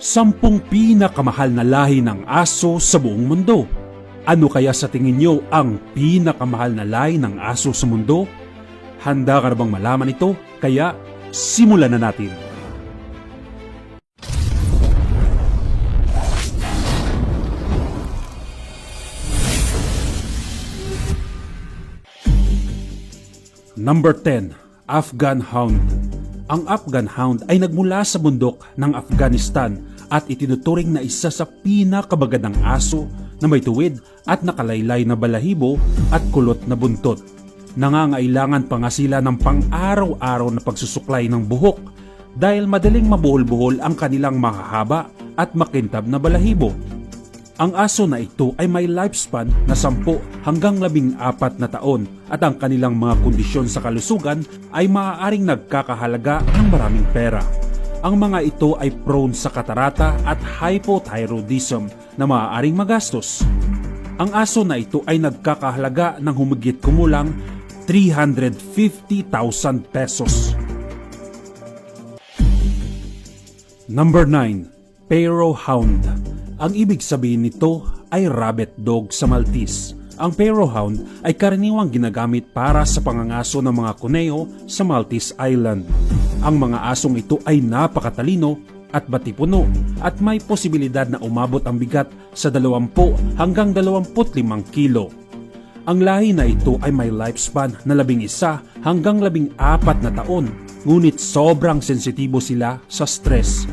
Sampung pinakamahal na lahi ng aso sa buong mundo. Ano kaya sa tingin nyo ang pinakamahal na lahi ng aso sa mundo? Handa ka na bang malaman ito? Kaya simulan na natin. Number 10, Afghan Hound. Ang Afghan Hound ay nagmula sa bundok ng Afghanistan at itinuturing na isa sa pinakabagandang aso na may tuwid at nakalaylay na balahibo at kulot na buntot. Nangangailangan pa nga sila ng pang-araw-araw na pagsusuklay ng buhok dahil madaling mabuhol-buhol ang kanilang mahahaba at makintab na balahibo. Ang aso na ito ay may lifespan na 10 hanggang 14 na taon at ang kanilang mga kondisyon sa kalusugan ay maaaring nagkakahalaga ng maraming pera. Ang mga ito ay prone sa katarata at hypothyroidism na maaaring magastos. Ang aso na ito ay nagkakahalaga ng humigit kumulang 350,000 pesos. Number 9, Pero Hound. Ang ibig sabihin nito ay rabbit dog sa Maltese. Ang Hound ay karaniwang ginagamit para sa pangangaso ng mga kuneo sa Maltese Island. Ang mga asong ito ay napakatalino at batipuno at may posibilidad na umabot ang bigat sa 20 hanggang 25 kilo. Ang lahi na ito ay may lifespan na 11 hanggang 14 na taon, ngunit sobrang sensitibo sila sa stress.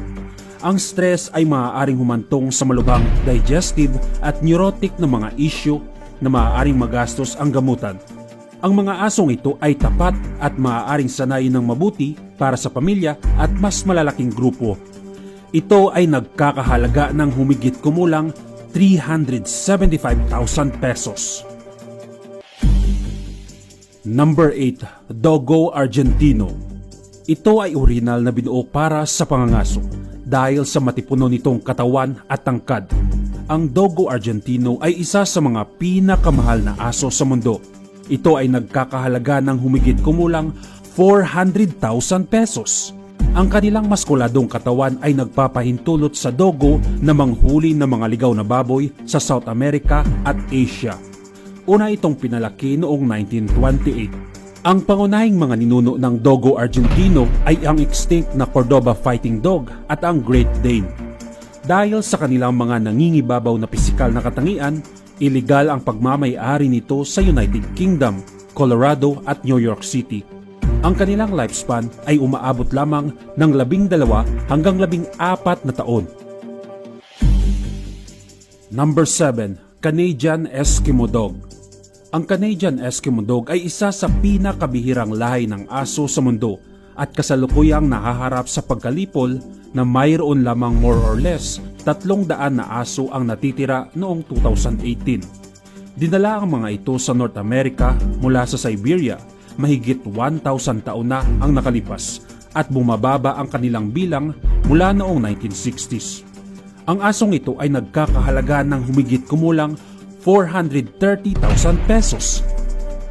Ang stress ay maaaring humantong sa malubhang digestive at neurotic na mga issue na maaaring magastos ang gamutan. Ang mga asong ito ay tapat at maaaring sanayin ng mabuti para sa pamilya at mas malalaking grupo. Ito ay nagkakahalaga ng humigit kumulang 375,000 pesos. Number 8, Dogo Argentino. Ito ay original na binuo para sa pangangaso dahil sa matipuno nitong katawan at tangkad. Ang Dogo Argentino ay isa sa mga pinakamahal na aso sa mundo. Ito ay nagkakahalaga ng humigit kumulang 400,000 pesos. Ang kanilang maskuladong katawan ay nagpapahintulot sa dogo na manghuli ng mga ligaw na baboy sa South America at Asia. Una itong pinalaki noong 1928. Ang pangunahing mga ninuno ng Dogo Argentino ay ang extinct na Cordoba Fighting Dog at ang Great Dane. Dahil sa kanilang mga nangingibabaw na pisikal na katangian, iligal ang pagmamayari nito sa United Kingdom, Colorado at New York City. Ang kanilang lifespan ay umaabot lamang ng 12 hanggang 14 na taon. Number 7, Canadian Eskimo Dog. Ang Canadian Eskimo Dog ay isa sa pinakabihirang lahi ng aso sa mundo at kasalukuyang nahaharap sa pagkalipol na mayroon lamang more or less 300 na aso ang natitira noong 2018. Dinala ang mga ito sa North America mula sa Siberia mahigit 1,000 taon na ang nakalipas at bumababa ang kanilang bilang mula noong 1960s. Ang asong ito ay nagkakahalaga ng humigit kumulang 430,000 pesos.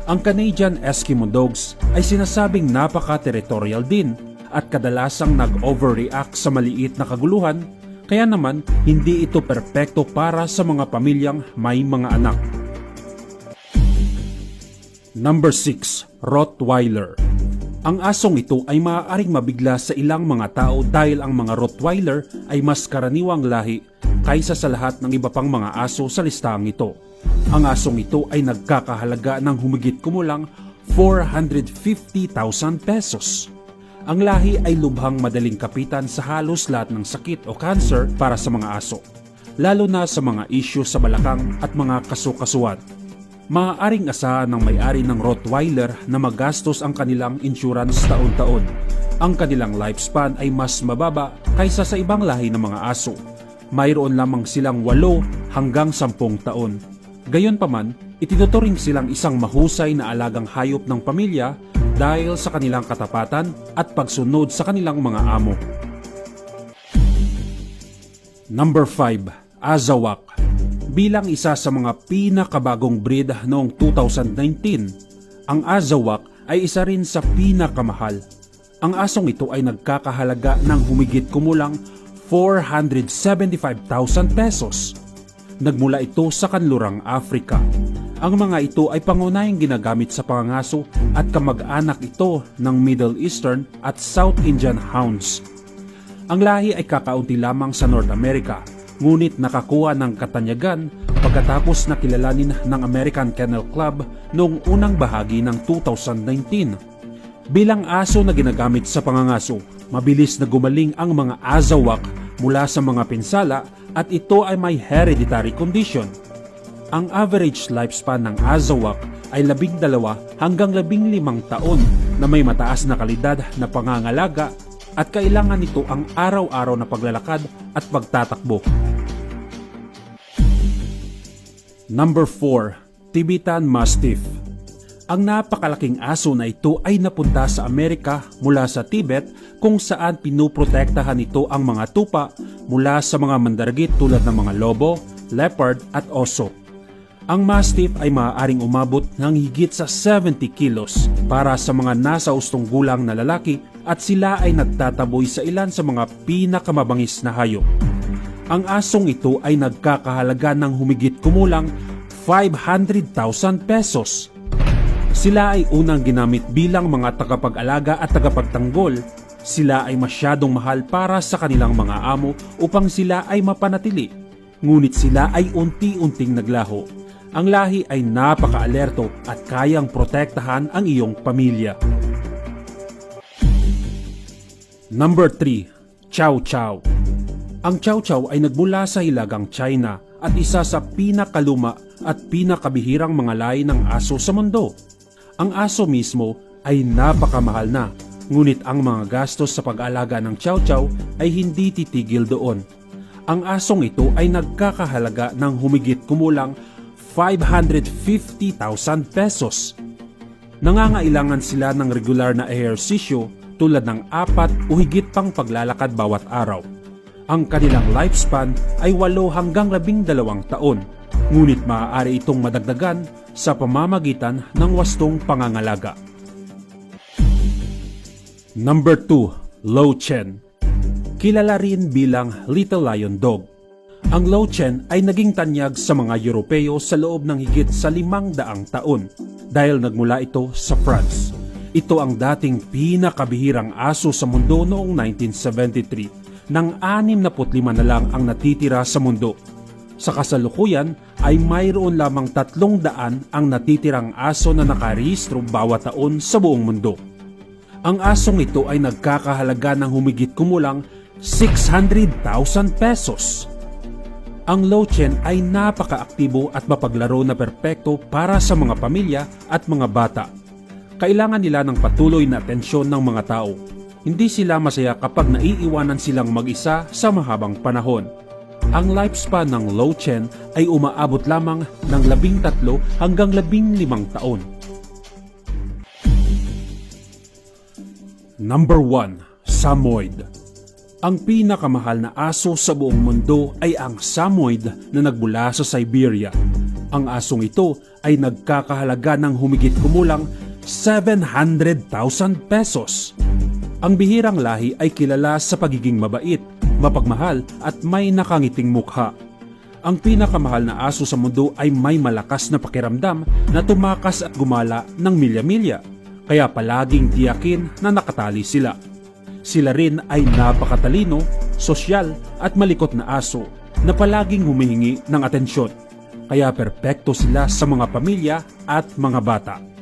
Ang Canadian Eskimo Dogs ay sinasabing napaka-territorial din at kadalasang nag-overreact sa maliit na kaguluhan kaya naman hindi ito perpekto para sa mga pamilyang may mga anak. Number 6, Rottweiler. Ang asong ito ay maaaring mabigla sa ilang mga tao dahil ang mga Rottweiler ay mas karaniwang lahi kaysa sa lahat ng iba pang mga aso sa listahang ito. Ang asong ito ay nagkakahalaga ng humigit kumulang 450,000 pesos. Ang lahi ay lubhang madaling kapitan sa halos lahat ng sakit o cancer para sa mga aso, lalo na sa mga issue sa balakang at mga kasukasuan. Maaaring asahan ng may-ari ng Rottweiler na magastos ang kanilang insurance taon-taon. Ang kanilang lifespan ay mas mababa kaysa sa ibang lahi ng mga aso. Mayroon lamang silang 8 hanggang 10 taon. Gayonpaman, itinuturing silang isang mahusay na alagang hayop ng pamilya dahil sa kanilang katapatan at pagsunod sa kanilang mga amo. Number 5, Azawak. Bilang isa sa mga pinakabagong breed noong 2019, ang Azawak ay isa rin sa pinakamahal. Ang asong ito ay nagkakahalaga ng humigit kumulang 475,000 pesos. Nagmula ito sa kanlurang Africa. Ang mga ito ay pangunahing ginagamit sa pangangaso at kamag-anak ito ng Middle Eastern at South Indian Hounds. Ang lahi ay kakaunti lamang sa North America, ngunit nakakuha ng katanyagan pagkatapos na kilalanin ng American Kennel Club noong unang bahagi ng 2019. Bilang aso na ginagamit sa pangangaso, mabilis na gumaling ang mga azawak mula sa mga pinsala at ito ay may hereditary condition. Ang average lifespan ng azawak ay labing dalawa hanggang labing limang taon na may mataas na kalidad na pangangalaga at kailangan nito ang araw-araw na paglalakad at pagtatakbo. Number 4. Tibetan Mastiff Ang napakalaking aso na ito ay napunta sa Amerika mula sa Tibet kung saan pinuprotektahan ito ang mga tupa mula sa mga mandargit tulad ng mga lobo, leopard at oso. Ang Mastiff ay maaaring umabot ng higit sa 70 kilos para sa mga nasa ustong gulang na lalaki at sila ay nagtataboy sa ilan sa mga pinakamabangis na hayop. Ang asong ito ay nagkakahalaga ng humigit kumulang 500,000 pesos. Sila ay unang ginamit bilang mga tagapag-alaga at tagapagtanggol. Sila ay masyadong mahal para sa kanilang mga amo upang sila ay mapanatili. Ngunit sila ay unti-unting naglaho. Ang lahi ay napaka-alerto at kayang protektahan ang iyong pamilya. Number 3. Chow Chow Ang Chow Chow ay nagmula sa hilagang China at isa sa pinakaluma at pinakabihirang mga lahi ng aso sa mundo. Ang aso mismo ay napakamahal na, ngunit ang mga gastos sa pag-alaga ng Chow Chow ay hindi titigil doon. Ang asong ito ay nagkakahalaga ng humigit kumulang 550,000 pesos. Nangangailangan sila ng regular na ehersisyo tulad ng apat o higit pang paglalakad bawat araw. Ang kanilang lifespan ay 8 hanggang 12 taon, ngunit maaari itong madagdagan sa pamamagitan ng wastong pangangalaga. Number 2. Low Chen Kilala rin bilang Little Lion Dog. Ang Low Chen ay naging tanyag sa mga Europeo sa loob ng higit sa limang daang taon dahil nagmula ito sa France. Ito ang dating pinakabihirang aso sa mundo noong 1973 nang 65 na lang ang natitira sa mundo. Sa kasalukuyan ay mayroon lamang tatlong daan ang natitirang aso na nakarehistro bawat taon sa buong mundo. Ang asong ito ay nagkakahalaga ng humigit kumulang 600,000 pesos. Ang Lochen ay napakaaktibo at mapaglaro na perpekto para sa mga pamilya at mga bata. Kailangan nila ng patuloy na atensyon ng mga tao. Hindi sila masaya kapag naiiwanan silang mag-isa sa mahabang panahon. Ang lifespan ng Lochen ay umaabot lamang ng 13 hanggang 15 taon. Number 1. Samoyed Ang pinakamahal na aso sa buong mundo ay ang Samoyed na nagmula sa Siberia. Ang asong ito ay nagkakahalaga ng humigit kumulang 700,000 pesos. Ang bihirang lahi ay kilala sa pagiging mabait, mapagmahal at may nakangiting mukha. Ang pinakamahal na aso sa mundo ay may malakas na pakiramdam na tumakas at gumala ng milya-milya kaya palaging tiyakin na nakatali sila. Sila rin ay napakatalino, sosyal at malikot na aso na palaging humihingi ng atensyon. Kaya perpekto sila sa mga pamilya at mga bata.